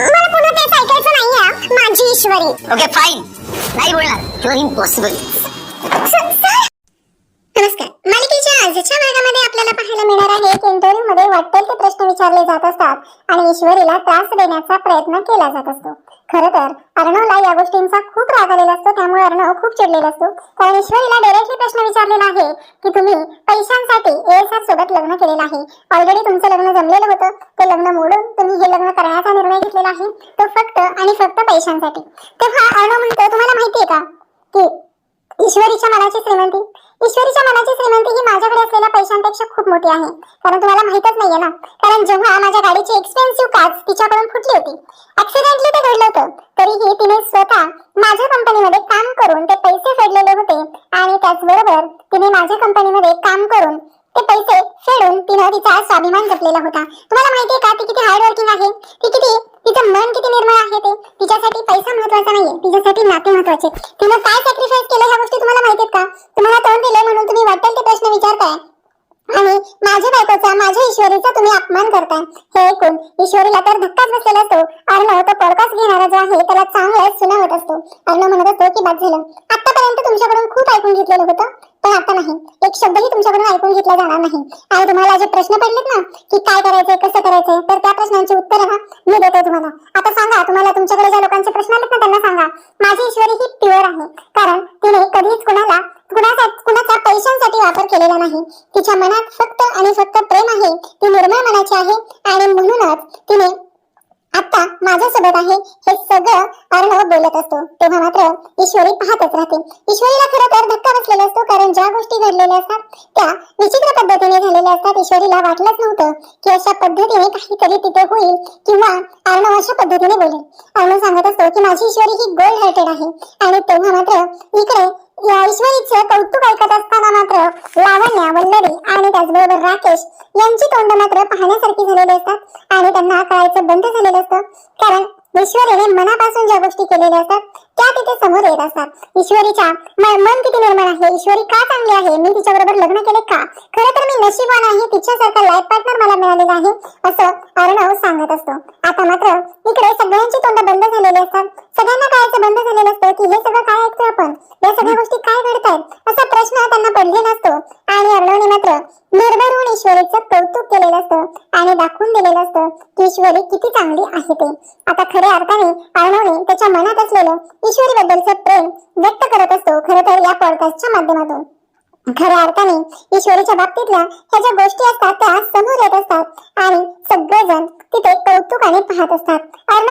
मला पुन्हा तेच ऐकायचं नाहीये. माझी ईश्वरी. ओके फाईन नाही बोलणार. किंवा इम्पॉसिबल विचारले जात असतात आणि ईश्वरीला त्रास देण्याचा प्रयत्न केला जात असतो. खर तर अर्णवला या गोष्टींचा खूप राग आलेला असतो त्यामुळे अर्णव खूप चिडलेला असतो. कारण ईश्वरीला डायरेक्टली प्रश्न विचारलेला आहे की तुम्ही पैशांसाठी एएसआर सोबत लग्न केलेलं आहे. ऑलरेडी तुमचं लग्न जमलेलं होतं. ते लग्न मोडून तुम्ही हे लग्न करण्याचा निर्णय घेतलेला आहे. तो फक्त आणि फक्त पैशांसाठी. तेव्हा अर्णव म्हणतो तुम्हाला माहितीये का की ईश्वरीच्या मनाची श्रीमंती ईश्वरीच्या मनाची श्रीमंती ही माझ्याकडे असलेल्या पैशांपेक्षा खूप मोठी आहे. कारण तुम्हाला माहितच नाहीये ना. कारण जेव्हा माझ्या गाडीची एक्सपेन्सिव्ह काच तिच्याकडून फुटली होती ऍक्सिडेंटली ते घडलं होतं तरीही तिने स्वतः माझ्या कंपनीमध्ये काम करून ते पैसे फेडलेले होते आणि त्याचबरोबर तिने माझ्या कंपनीमध्ये काम करून ते पैसे फेडून तिनं तिचा स्वाभिमान जपलेला होता. तुम्हाला माहितीये का ती किती हार्ड वर्किंग आहे? ती किती तिचं मन किती निर्मळ आहे ते? तिच्यासाठी पैसा महत्त्वाचा नाहीये. तिच्यासाठी नाते महत्त्वाचे. तिनं काय सॅक्रिफाईस केलं ह्या गोष्टी तुम्हाला माहितीत का? तुम्हाला तोंड दिले म्हणून तुम्ही वाटेल ते प्रश्न विचारताय. आणि माझ्या बायकोचा माझ्या ईश्वरीचा तुम्ही अपमान करताय. हे ऐकून ईश्वरीला तर धक्काच बसलेला असतो. अर्णव तो पॉडकास्ट घेणारा जो आहे त्याला चांगलाच सुनावत असतो. अर्णव म्हणत असतो की बाद झालं. आतापर्यंत तुमच्याकडून खूप ऐकून घेतलेलं होतं. पण आता नाही. एक शब्दही तुमच्याकडून ऐकून घेतला जाणार नाही. आणि तुम्हाला जे प्रश्न पडलेत ना की काय करायचंय कसं करायचंय तर त्या प्रश्नांची उत्तर ना मी देते तुम्हाला. आता सांगा तुम्हाला तुमच्याकडे ज्या लोकांचे प्रश्न आलेत ना त्यांना सांगा. माझी ईश्वरी ही प्युअर आहे. कारण तिने कधीच कुणाला कुणाचा कुणाचा पैशांसाठी वापर केलेला नाही. तिच्या मनात फक्त आणि फक्त प्रेम आहे. ती निर्मळ मनाची आहे. आणि म्हणूनच तिने आता माझ्यासोबत आहे हे सगळं अर्णव बोलत असतो. तेव्हा मात्र ईश्वरी पाहतच राहते. ईश्वरीला खरं तर धक्का बसलेला असतो कारण ज्या गोष्टी घडलेल्या असतात त्या विचित्र पद्धतीने झालेल्या असतात ईश्वरीला वाटलंच नव्हतं की अशा पद्धतीने काहीतरी तिथे होईल किंवा अर्णव अशा पद्धतीने बोलेल. अर्णव सांगत असतो की माझी ईश्वरी ही गोल्ड हार्टेड आहे आणि तेव्हा मात्र इकडे या ऐश्वरीचं कौतुक ऐकत असताना मात्र लावण्या वल्लरी आणि त्याचबरोबर राकेश यांची तोंड मात्र पाहण्यासारखी झालेली असतात आणि त्यांना कळायचं बंद झालेलं असतं. कारण ईश्वरीने मनापासून ज्या गोष्टी केलेल्या असतात त्या तिथे समोर येत असतात. ईश्वरीच्या मन किती निर्माण आहे? ईश्वरी का चांगली आहे? मी तिच्याबरोबर लग्न केले का? खरं तर मी नशीबवान आहे. तिच्यासारखा लाईफ पार्टनर मला मिळालेला आहे असं अर्णव सांगत असतो. आता मात्र इकडे सगळ्यांची तोंड बंद झालेली असतात. सगळ्यांना कळायचं बंद झालेलं असतं की हे सगळं काय ऐकतोय आपण? या सगळ्या गोष्टी काय घडतायत? असा प्रश्न त्यांना पडलेला असतो. आणि अर्णवने मात्र निर्भरून ईश्वरीचं कौतुक केलेलं असतं आणि दाखवून दिलेलं असतं की ईश्वरी किती चांगली आहे ते. आता खऱ्या अर्थाने अर्णवने त्याच्या मनात असलेलं ईश्वरी बद्दलचं प्रेम व्यक्त करत असतो खरं तर या पॉडकास्टच्या माध्यमातून. खऱ्या अर्थाने ईश्वरीच्या बाबतीतल्या ह्या ज्या गोष्टी असतात त्या समोर येत असतात आणि सगळेजण तिथे कौतुकाने पाहत असतात.